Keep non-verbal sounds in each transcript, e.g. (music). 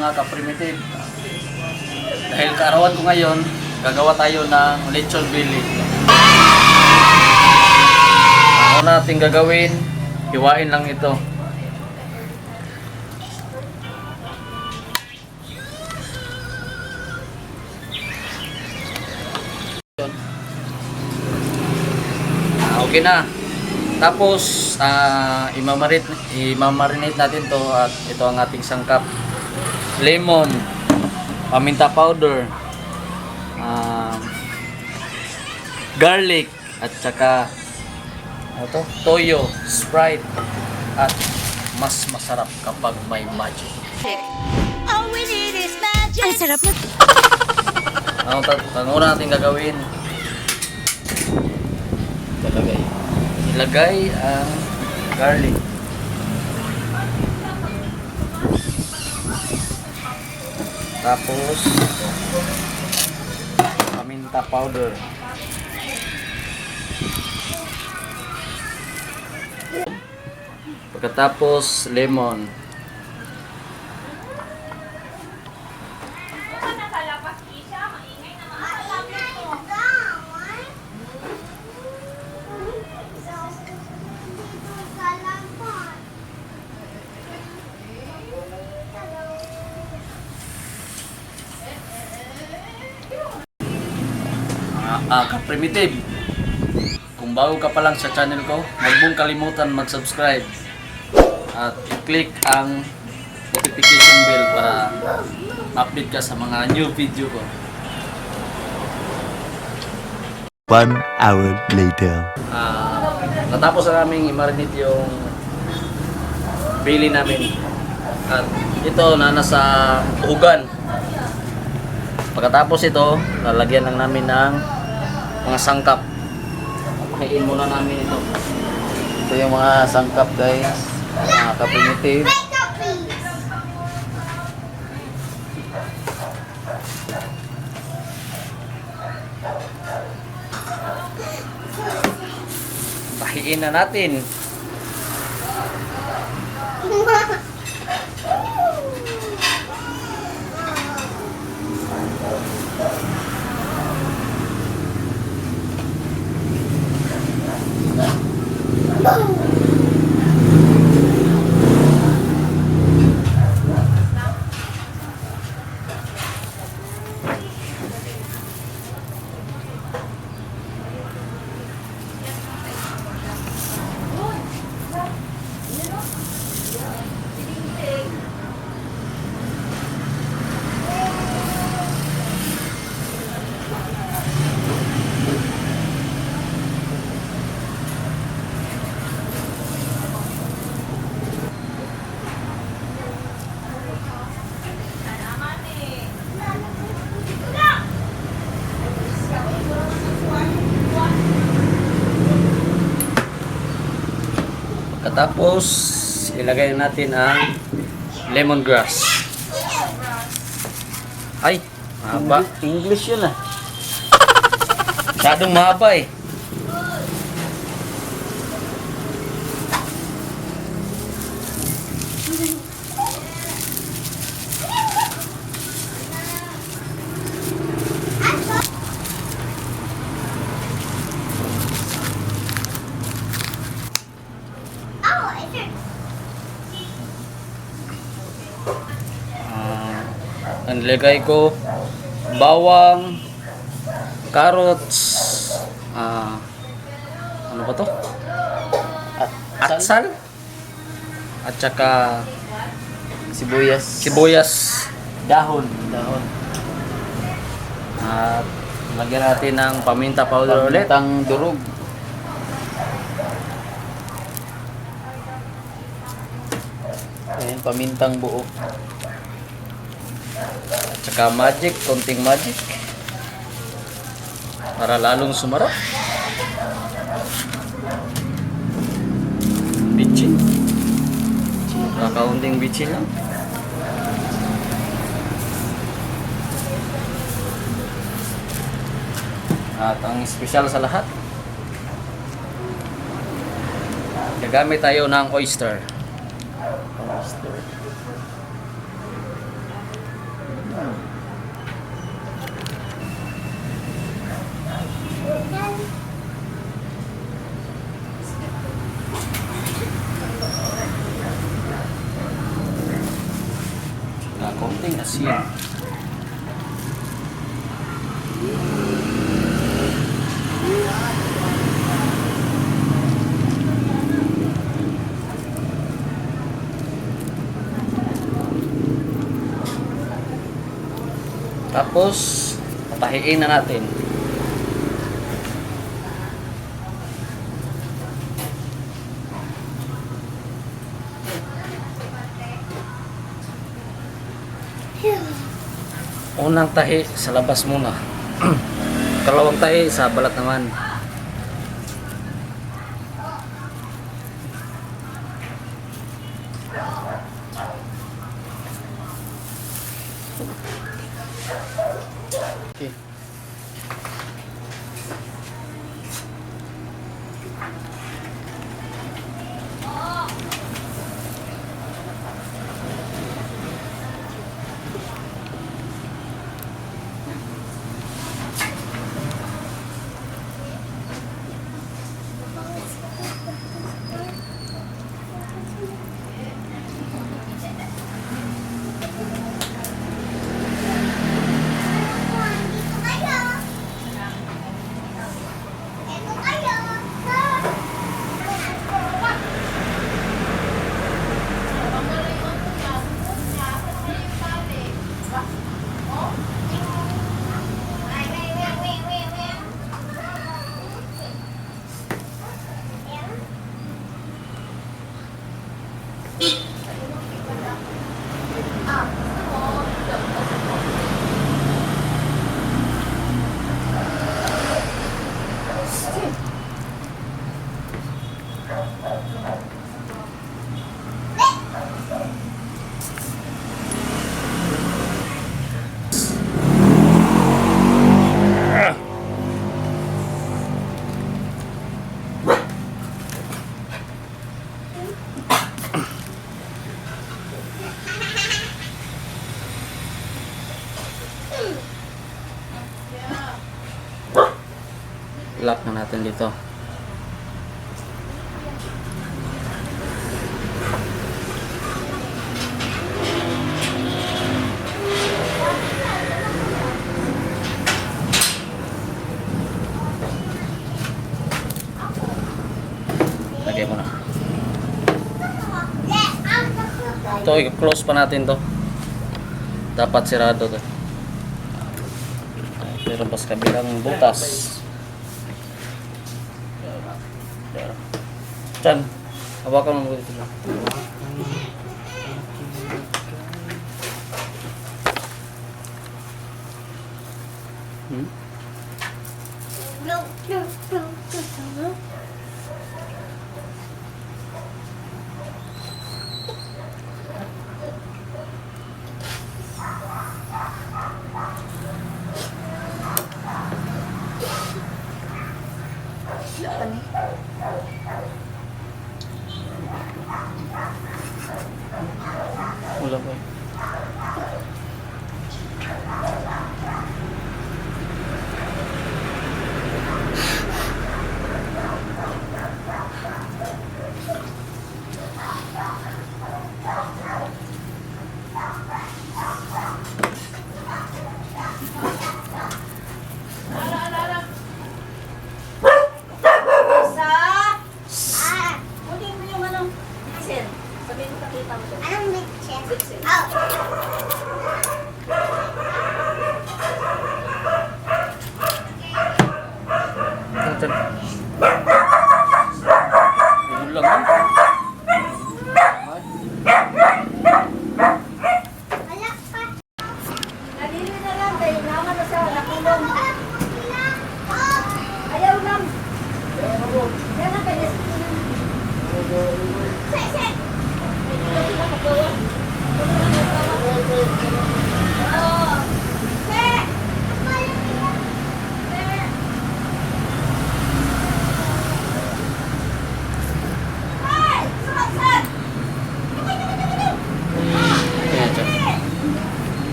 mga ka-primitive. Dahil kaarawan ko ngayon, gagawa tayo ng lechon belly. Ang natin gagawin, hiwain lang ito. Ah, okay na. Tapos, ah imamarit, imamarinate natin to at ito ang ating sangkap. Lemon, paminta powder, ah, garlic, at saka ano to? toyo, sprite, at mas masarap kapag may magic. All we need is magic. Ang sarap na. Ang ta- ang una natin gagawin, ilagay. Ilagay ang garlic. Tapos, paminta powder. Pagkatapos, lemon. Ah, ka-primitive. Kung bago ka pa lang sa channel ko, huwag mong kalimutan mag-subscribe at i-click ang notification bell para update ka sa mga new video ko. One hour later. Ah, natapos na naming i-marinate yung bili namin. At ito na nasa ugan. Pagkatapos ito, lalagyan lang namin ng mga sangkap. Hain muna namin ito. Ito yung mga sangkap guys. Mga ka-primitive. Pahiin na natin. (laughs) Bum! Pagkatapos, ilagay natin ang lemongrass. Ay, mahaba. English yun ah. Masyadong mahaba eh. Nilagay ko bawang carrots ah ano ba to at atsal at saka Sibuyas. sibuyas dahon dahon at lagyan natin ng paminta powder ulit Pamintang durog. Ayan, pamintang buo. At saka magic konting magic. Para lalong sumarap bitchin kakaunting bitchin lang. At ang espesyal sa lahat, gagamit tayo ng oyster. Asin. Tapos, tahiin na natin. Unang tahi sa labas muna. (clears throat) Kalawang tahi sa balat naman. Lock na natin dito. Lagay mo na. Ito, i-close pa natin to. Dapat sirado to. Pero pas kabilang butas. Chan, hawakan mo dito lang.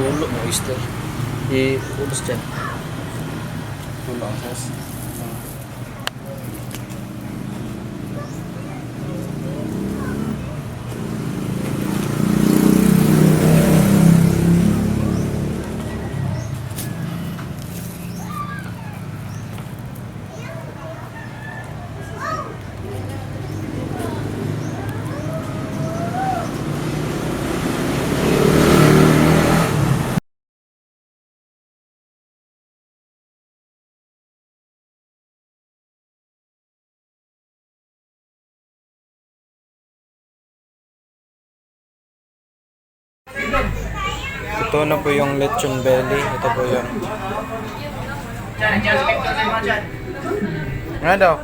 Tulo mo, oyster. I-ulos dyan. Tulo ang sauce. Ito na po yung lechon belly. Ito po yung... Ano daw?